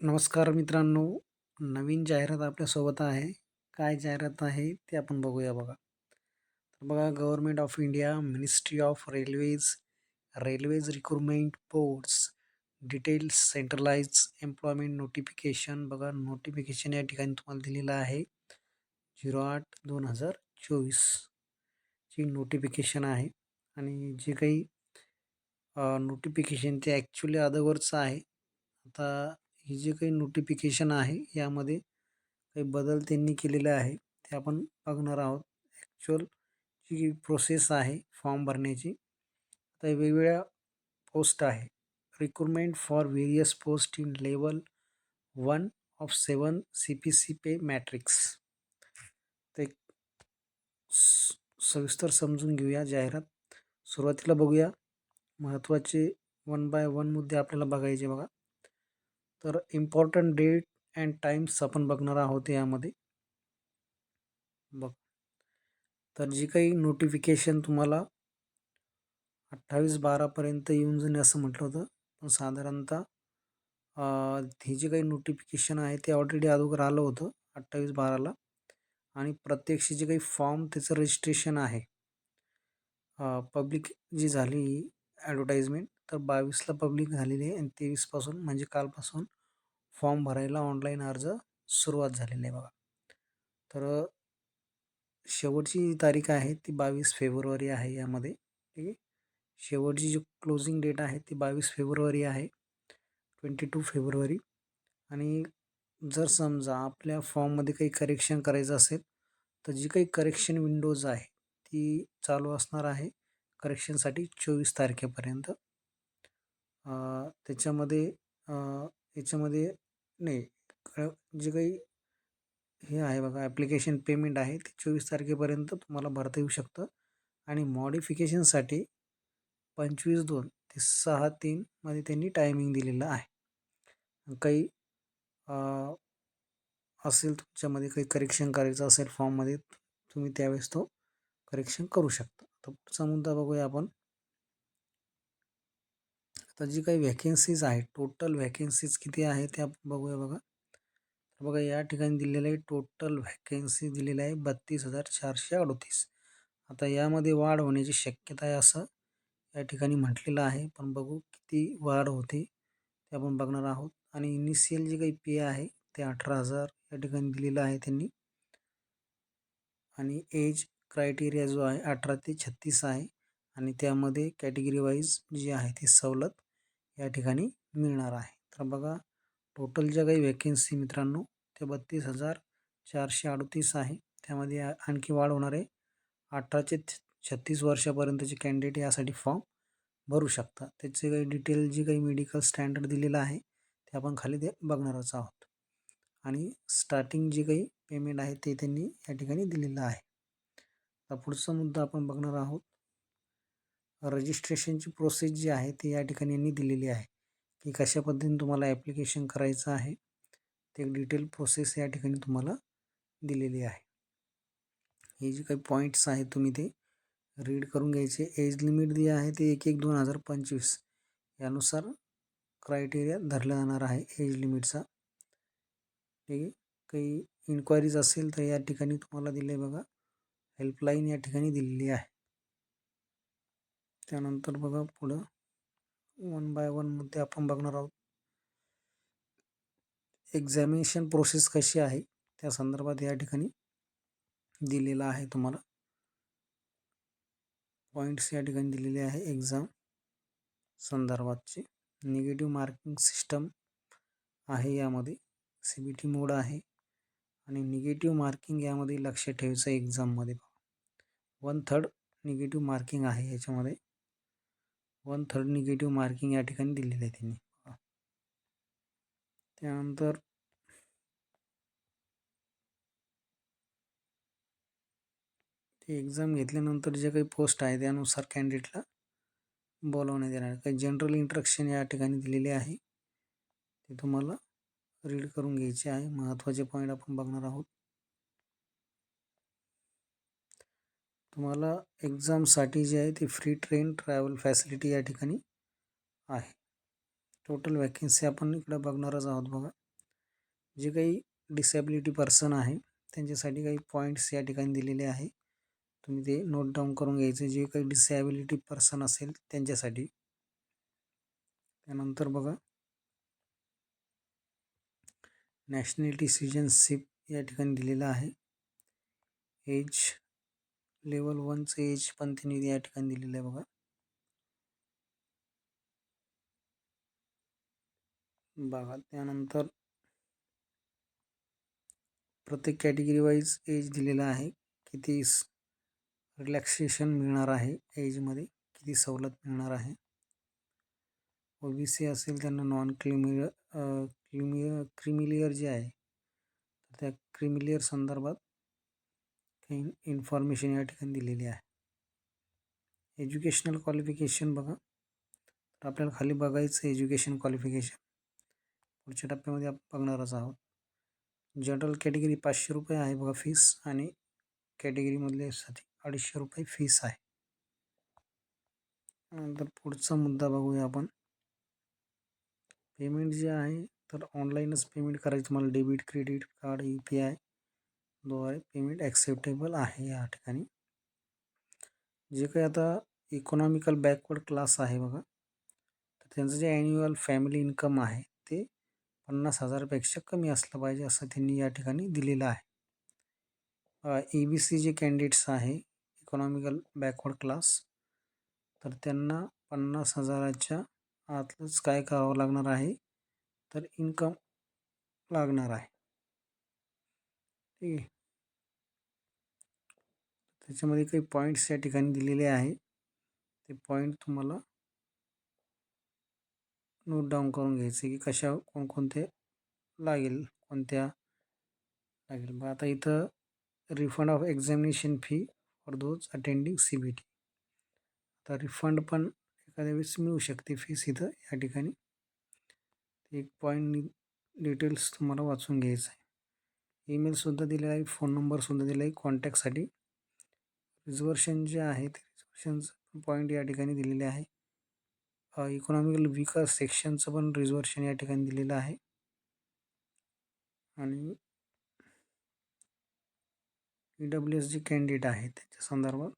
नमस्कार मित्रांनो. नवीन जाहिरात आपल्यासोबत आहे. काय जाहिरात आहे ते आपण बघूया बघा. तर बघा government of India ministry of railways railways recruitment boards details centralised employment notification बघा नोटिफिकेशन या ठिकाणी तुम्हाला दिलेलं आहे. झिरो आठ दोन हजार चोवीसची नोटिफिकेशन आहे. आणि जे काही नोटिफिकेशन ते ॲक्च्युली अदरवरचं आहे. आता हे जे काही नोटिफिकेशन आहे यामध्ये काही बदल त्यांनी केलेले आहे ते आपण बघणार आहोत. ॲक्च्युअल जी प्रोसेस आहे फॉर्म भरण्याची तर वेगवेगळ्या पोस्ट आहे. Recruitment for various post in level one of seven C P C pay matrix ते सविस्तर समजून घेऊया जाहिरात. सुरुवातीला बघूया. महत्त्वाचे वन बाय वन मुद्दे आपल्याला बघायचे बघा. तर इम्पॉर्टंट डेट अँड टाईम्स आपण बघणार आहोत यामध्ये. बघ. तर जी काही नोटिफिकेशन तुम्हाला अठ्ठावीस बारापर्यंत येऊन जाणे असं म्हटलं होतं. पण साधारणतः हे जे काही नोटिफिकेशन आहे ते ऑलरेडी अगोदर आलं होतं अठ्ठावीस बाराला. आणि प्रत्यक्ष जे काही फॉर्म त्याचं रजिस्ट्रेशन आहे. पब्लिक जी झाली ॲडव्हर्टाईजमेंट तर बावीसला पब्लिक झालेली आहे आणि तेवीसपासून म्हणजे कालपासून फॉर्म भरायला ऑनलाईन अर्ज सुरुवात झालेली आहे बघा. तर शेवटची जी तारीख आहे ती बावीस फेब्रुवारी आहे यामध्ये. ठीक आहे? शेवटची जी क्लोजिंग डेट आहे ती बावीस फेब्रुवारी आहे. ट्वेंटी टू फेब्रुवारी. आणि जर समजा आपल्या फॉर्ममध्ये काही करेक्शन करायचं असेल तर जी काही करेक्शन विंडोज आहे ती चालू असणार आहे करेक्शनसाठी चोवीस तारखेपर्यंत. त्याच्यामध्ये याच्यामध्ये नाही. जे काही हे आहे बघा ॲप्लिकेशन पेमेंट आहे ते चोवीस तारखेपर्यंत तुम्हाला भरता येऊ शकतं. आणि मॉडिफिकेशनसाठी पंचवीस दोन ते सहा तीनमध्ये त्यांनी टायमिंग दिलेलं आहे. काही असेल तुमच्यामध्ये काही करेक्शन करायचं असेल फॉर्ममध्ये तुम्ही त्यावेळेस तो करेक्शन करू शकता. तर पुढचा मुद्दा बघूया आपण. आता जी काही व्हॅकेन्सीज आहे टोटल व्हॅकेन्सीज किती आहे त्या बघूया बघा. तर बघा या ठिकाणी दिलेलं आहे टोटल व्हॅकेन्सी दिलेलं आहे बत्तीस हजार चारशे अडतीस. आता यामध्ये वाढ होण्याची शक्यता आहे असं या ठिकाणी म्हटलेलं आहे. पण बघू किती वाढ होते ते आपण बघणार आहोत. आणि इनिशियल जे काही पे आहे ते अठरा हजार या ठिकाणी दिलेलं आहे त्यांनी. आणि एज क्रायटेरिया जो आहे अठरा ते छत्तीस आहे. आणि त्यामध्ये कॅटेगरी वाईज जी आहे ती सवलत. या ठिकाणी मिळणार आहे. तर बघा टोटल ज्या काही व्हॅकेन्सी मित्रांनो ते बत्तीस हजार चारशे अडतीस आहे. त्यामध्ये आणखी वाढ होणार आहे. अठरा छत्तीस वर्षापर्यंतचे कॅन्डिडेट यासाठी फॉर्म भरू शकता. त्याचे काही डिटेल जी काही मेडिकल स्टँडर्ड दिलेलं आहे ते आपण खाली ते बघणारच आहोत. आणि स्टार्टिंग जे काही पेमेंट आहे ते त्यांनी या ठिकाणी दिलेलं आहे. तर पुढचा मुद्दा आपण बघणार आहोत. रजिस्ट्रेशनची प्रोसेस जी आहे ती या ठिकाणी यांनी दिलेली आहे की कशा पद्धतीने तुम्हाला ॲप्लिकेशन करायचं आहे ते डिटेल प्रोसेस या ठिकाणी तुम्हाला दिलेली आहे. हे जे काही पॉईंट्स आहेत तुम्ही ते रीड करून घ्यायचे. एज लिमिट जे आहे ते एक एक दोन हजार पंचवीस यानुसार क्रायटेरिया धरला जाणार आहे एज लिमिटचा. ठीक आहे काही इन्क्वायरीज असेल तर या ठिकाणी तुम्हाला दिले बघा. हेल्पलाईन या ठिकाणी दिलेली आहे. त्यानंतर बघा पुढं. वन बाय वनमध्ये आपण बघणार आहोत. एक्झामिनेशन प्रोसेस कशी आहे? त्या संदर्भात या ठिकाणी दिलेला आहे तुम्हाला. पॉईंट्स या ठिकाणी दिलेले आहे एक्झाम संदर्भातचे. निगेटिव्ह मार्किंग सिस्टम आहे यामध्ये. सी बी टी मोड आहे. आणि निगेटिव्ह मार्किंग यामध्ये लक्ष ठेवायचं एक्झाममध्ये वन थर्ड निगेटिव्ह मार्किंग आहे याच्यामध्ये. वन थर्ड निगेटिव्ह मार्किंग या ठिकाणी दिलेलं आहे त्यांनी. त्यानंतर ते एक्झाम घेतल्यानंतर जे काही पोस्ट आहे त्यानुसार कॅन्डिडेटला बोलवण्यात येणार. काही जनरल इंट्रक्शन या ठिकाणी दिलेले आहे. ते तुम्हाला रीड करून घ्यायचे आहे. महत्त्वाचे पॉईंट आपण बघणार आहोत. तुम्हाला एक्झामसाठी जे आहे ते फ्री ट्रेन ट्रॅव्हल फॅसिलिटी या ठिकाणी आहे. टोटल वॅकेन्सी आपण इकडं बघणारच आहोत बघा. जे काही डिसॅबिलिटी पर्सन आहे त्यांच्यासाठी काही पॉईंट्स या ठिकाणी दिलेले आहे. तुम्ही ते नोट डाऊन करून घ्यायचे. जे काही डिसॅबिलिटी पर्सन असेल त्यांच्यासाठी. त्यानंतर बघा. नॅशनॅलिटी सिटिझनशिप या ठिकाणी दिलेलं आहे. एज लेवल वनचं एज पण त्यांनी या ठिकाणी दिलेलं आहे बघा. बघा त्यानंतर प्रत्येक कॅटेगरी वाईज एज दिलेला आहे. किती रिलॅक्सेशन मिळणार आहे एजमध्ये किती सवलत मिळणार आहे. ओ बी सी असेल त्यांना नॉन क्रिमिलियर क्रिमिलियर क्रिमिलियर जे आहे त्या क्रिमिलियर संदर्भात काही इन्फॉर्मेशन या ठिकाणी दिलेली आहे. एज्युकेशनल क्वालिफिकेशन बघा. तर आपल्याला खाली बघायचं एज्युकेशन क्वालिफिकेशन पुढच्या टप्प्यामध्ये आपण बघणारच आहोत. जनरल कॅटेगरी पाचशे रुपये आहे बघा फीस आणि कॅटेगरीमधल्यासाठी अडीचशे रुपये फीस आहे. नंतर पुढचा मुद्दा बघूया आपण. पेमेंट जे आहे तर ऑनलाईनच पेमेंट करायचं तुम्हाला. Debit credit card U P I द्वारे पेमेंट ॲक्सेप्टेबल आहे या ठिकाणी. जे काही आता इकॉनॉमिकल बॅकवर्ड क्लास आहे बघा तर त्यांचं जे ॲन्युअल फॅमिली इन्कम आहे ते पन्नास हजारापेक्षा कमी असलं पाहिजे असं त्यांनी या ठिकाणी दिलेलं आहे. ए बी सी जे कॅन्डिडेट्स आहे इकॉनॉमिकल बॅकवर्ड क्लास तर त्यांना पन्नास हजाराच्या आतलंच काय करावं लागणार आहे? तर इन्कम लागणार आहे. ठीक आहे. त्याच्यामध्ये काही पॉईंट्स या ठिकाणी दिलेले आहे. ते पॉईंट तुम्हाला नोट डाऊन करून घ्यायचे की कशा कोणकोणते लागेल कोणत्या लागेल. मग आता इथं refund of examination fee for those attending C B T आता रिफंड पण एखाद्या वेळेस मिळू शकते फीस इथं या ठिकाणी. एक पॉईंट डिटेल्स तुम्हाला वाचून घ्यायचं आहे. ईमेलसुद्धा दिलेला आहे फोन नंबरसुद्धा दिला आहे कॉन्टॅक्टसाठी रिझर्वेशन जे आहे ते रिझर्वेशनचं पॉईंट या ठिकाणी दिलेले आहे. इकॉनॉमिकल विकर सेक्शनचं पण रिझर्वेशन या ठिकाणी दिलेलं आहे. आणि ई डब्ल्यू एस जे कॅन्डिडेट आहे त्यांच्या संदर्भात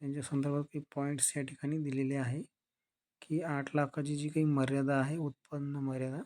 त्यांच्या संदर्भात काही पॉईंट्स या ठिकाणी दिलेले आहे की आठ लाखाची जी काही मर्यादा आहे उत्पन्न मर्यादा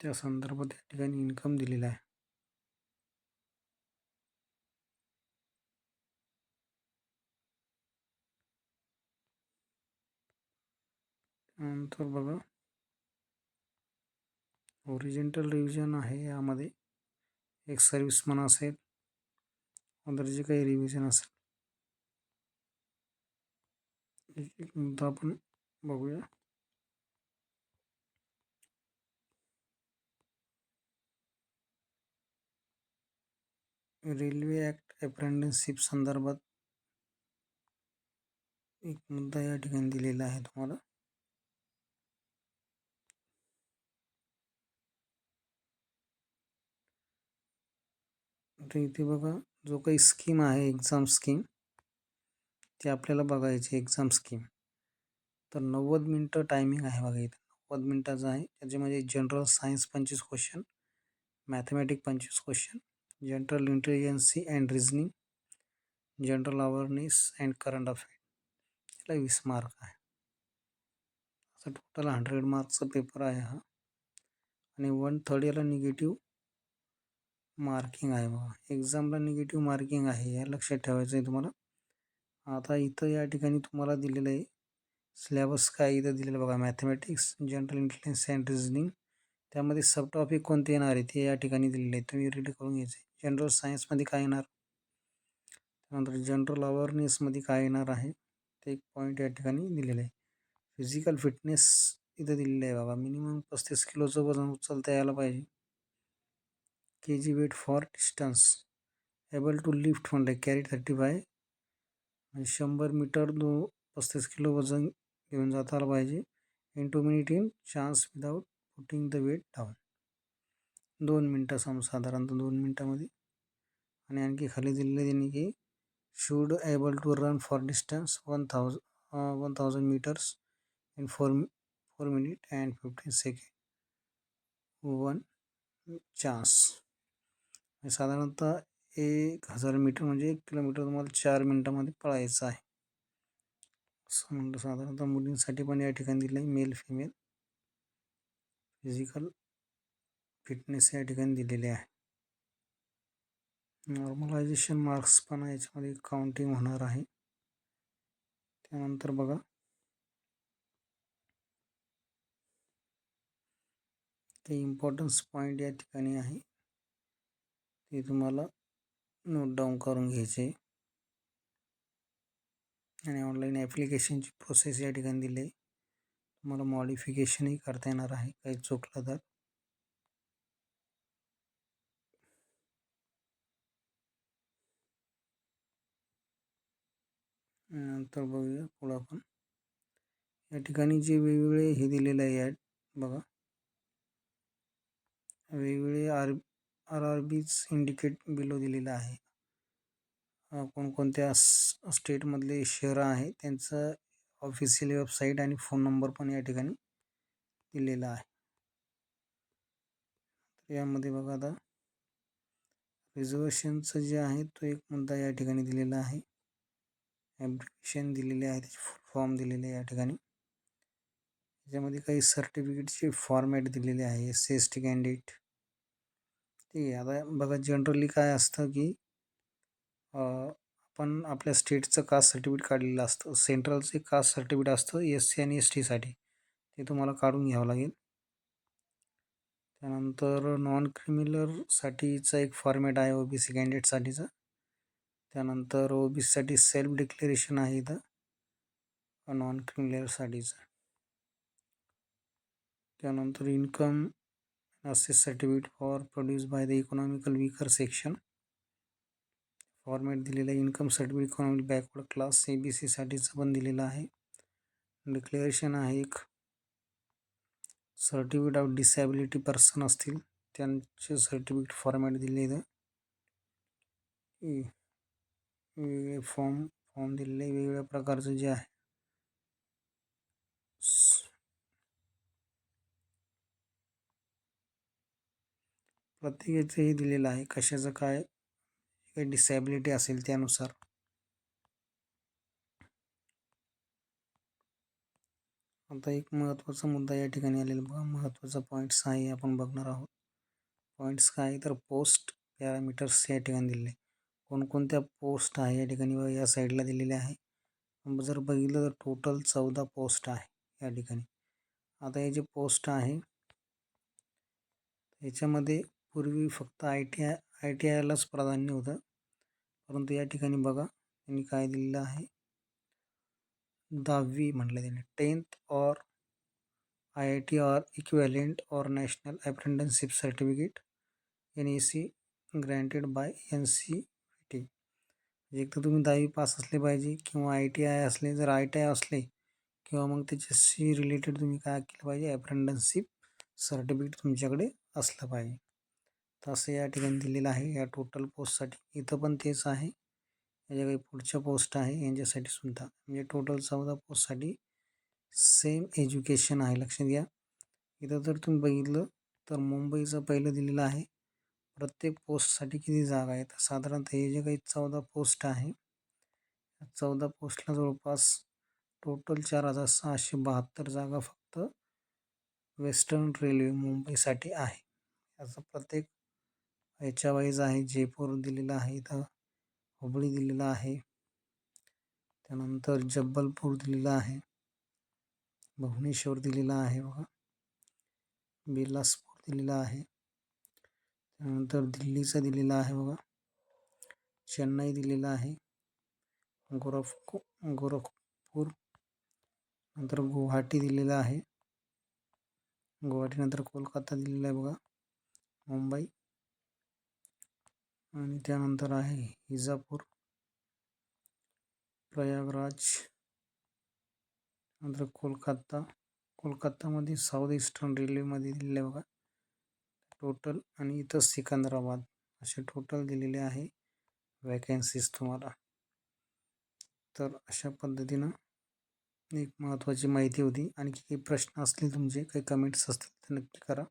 त्या संदर्भात या ठिकाणी इन्कम दिलेला आहे. नंतर बघा. ओरिजिंटल रिव्हिजन आहे यामध्ये. एक सर्विसमन असेल. अदर जे काही रिव्हिजन असेल. एक मुद्दा आपण बघूया. रेल्वे ॲक्ट अप्रेंटिसशिप संदर्भात एक मुद्दा या ठिकाणी दिलेला आहे तुम्हाला. तर इथे बघा जो काही स्कीम आहे एक्झाम स्कीम ते आपल्याला बघायची एक्झाम स्कीम तर नव्वद मिनटं टायमिंग आहे बघा इथे. नव्वद मिनटाचं आहे. त्याच्यामध्ये जनरल सायन्स पंचवीस क्वेश्चन मॅथमॅटिक पंचवीस question general intelligency and reasoning general awareness and current affair याला वीस मार्क आहे. असं टोटल हंड्रेड मार्क्सचा पेपर आहे हा. आणि वन थर्ड याला निगेटिव्ह मार्किंग आहे बघा. एक्झामला निगेटिव्ह मार्किंग आहे या लक्षात ठेवायचं आहे तुम्हाला. आता इथं या ठिकाणी तुम्हाला दिलेलं आहे. सिलेबस काय इथं दिलेलं बघा mathematics general intelligence and reasoning त्यामध्ये सब टॉपिक कोणते येणार आहे ते या ठिकाणी दिलेले आहे. तुम्ही रीड करून घ्यायचे जनरल सायन्समध्ये काय येणार? त्यानंतर जनरल अवेअरनेसमध्ये काय येणार आहे? ते एक पॉईंट या ठिकाणी दिलेलं आहे. फिजिकल फिटनेस इथं दिलेलं आहे बाबा मिनिमम पस्तीस किलोचं वजन उचलता यायला पाहिजे. K G weight for distance able to lift म्हणलं कॅरी थर्टी फाय शंभर मीटर दो पस्तीस किलो वजन घेऊन जाता आलं पाहिजे. In two minute in chance without putting the weight down दोन मिनटं सम साधारणतः दोन मिनटामध्ये. आणि आणखी खाली दिलेले त्यांनी की should able to run for distance one thousand one thousand metres in four four minute and fifteen second one chance साधारणतः एक हजार मीटर म्हणजे एक किलोमीटर तुम्हाला चार मिनटामध्ये पळायचं आहे. असं म्हणलं साधारणतः मुलींसाठी पण या ठिकाणी दिलं आहे मेल फिमेल फिजिकल फिटनेस या ठिकाणी दिलेले आहे. नॉर्मलायझेशन मार्क्स पण याच्यामध्ये काउंटिंग होणार आहे. त्यानंतर बघा. ते इम्पॉर्टन्स पॉईंट या ठिकाणी आहे. ते तुम्हाला नोट डाऊन करून घ्यायचे आणि ऑनलाईन ॲप्लिकेशनची प्रोसेस या ठिकाणी दिली आहे तुम्हाला मॉडिफिकेशनही करता येणार आहे. काही चुकलं तर. नंतर बघूया पुढं आपण. या ठिकाणी जे वेगवेगळे हे दिलेलं आहे बघा. वेगवेगळे R R R Bs indicate below दिलेलं आहे. कोणकोणत्या स्टेटमधले शहरं आहे त्यांचं ऑफिशियल वेबसाईट आणि फोन नंबर पण या ठिकाणी दिलेला आहे. यामध्ये बघा आता. रिझर्वेशनचं जे आहे तो एक मुद्दा या ठिकाणी दिलेला आहे. ॲप्लिकेशन दिलेले आहे त्याचे फुल फॉर्म दिलेले आहे या ठिकाणी. त्याच्यामध्ये काही सर्टिफिकेटचे फॉर्मॅट दिलेले आहे S C S T candidate. ठीक आहे आता बघा जनरली काय असतं की आपण आपल्या स्टेटचं कास्ट सर्टिफिकेट काढलेलं असतं. सेंट्रलचं एक कास्ट सर्टिफिकेट असतं एस सी आणि एस टीसाठी ते तुम्हाला काढून घ्यावं लागेल. त्यानंतर नॉन क्रिमिनलरसाठीचा एक फॉर्मॅट आहे ओ बी सी कॅन्डिडेटसाठीचा त्यानंतर ओ बी सीसाठी सेल्फ डिक्लेरेशन आहे इथं. नॉन क्रिमिनलसाठीचं त्यानंतर income assess certificate for produce by the economical weaker section format दिलेलं आहे income certificate economic backward class A B सीसाठीचं पण दिलेलं आहे. डिक्लेरेशन आहे एक सर्टिफिकेट ऑफ डिसॅबिलिटी पर्सन असतील त्यांचे सर्टिफिकेट फॉर्मॅट दिलेलं वेगळे फॉर्म फॉर्म दिलेले वेगवेगळ्या प्रकारचं जे आहे प्रत्येकाचं हे दिलेलं आहे. कशाचं काय काही डिसॅबिलिटी असेल त्यानुसार. आता एक महत्त्वाचा मुद्दा या ठिकाणी आलेला बघा. महत्त्वाचा पॉईंट्स आहे आपण बघणार आहोत. पॉईंट्स काय तर पोस्ट पॅरामीटर्स या ठिकाणी दिलेले कोणकोणत्या पोस्ट आहे या ठिकाणी या साईडला दिलेल्या आहे. जर बघितलं तर टोटल चौदा पोस्ट आहे या ठिकाणी. आता हे जे पोस्ट आहे याच्यामध्ये पूर्वी फक्त I T I I T आयलाच प्राधान्य होतं. परंतु या ठिकाणी बघा त्यांनी काय दिलेलं आहे? दहावी म्हटलं त्याने tenth or I I T or equivalent or national apprenticeship certificate N A C granted by N C T म्हणजे एक तर तुम्ही दहावी पास असले पाहिजे किंवा आय टी आय असले जर आय टी आय असले किंवा मग त्याच्याशी रिलेटेड तुम्ही काय केलं पाहिजे अप्रेंटनशिप सर्टिफिकेट तुमच्याकडे असलं पाहिजे. तसं या ठिकाणी दिलेलं आहे. या टोटल पोस्टसाठी इथं पण तेच आहे. याच्या काही पुढच्या पोस्ट आहे यांच्यासाठी सुद्धा. म्हणजे टोटल चौदा पोस्टसाठी सेम एज्युकेशन आहे. लक्षात घ्या. इथं जर तुम्ही बघितलं तर मुंबईचं पहिलं दिलेलं आहे. प्रत्येक पोस्टसाठी किती जागा आहेत? साधारणतः हे जे काही चौदा पोस्ट आहे चौदा पोस्टला जवळपास टोटल चार हजार सहाशे बहात्तर जागा फक्त वेस्टर्न रेल्वे मुंबईसाठी आहे. याचं प्रत्येक याच्या वाईज आहे, जयपूर दिलेलं आहे, इथं हुबळी दिलेला आहे. त्यानंतर जब्बलपूर दिलेला भुवनेश्वर दिलेला बघा. बिलासपूर दिलेला आहे. त्यानंतर दिल्लीचा दिलेला आहे बघा. चेन्नई दिलेला आहे. गोरख गोरखपूर. नंतर गुवाहाटी दिलेला आहे. कोलकाता दिलेला आहे बघा. मुंबई. आणि त्यानंतर आहे इजापूर प्रयागराज नंतर कोलकाता. कोलकातामध्ये साऊथ ईस्टर्न रेल्वेमध्ये दिलेलं आहे बघा. टोटल आणि इथं सिकंदराबाद. असे टोटल दिलेले आहे वॅकन्सीज तुम्हाला. तर अशा पद्धतीनं एक महत्त्वाची माहिती होती. आणखी काही प्रश्न असतील तुमचे काही कमेंट्स असतील तर नक्की करा.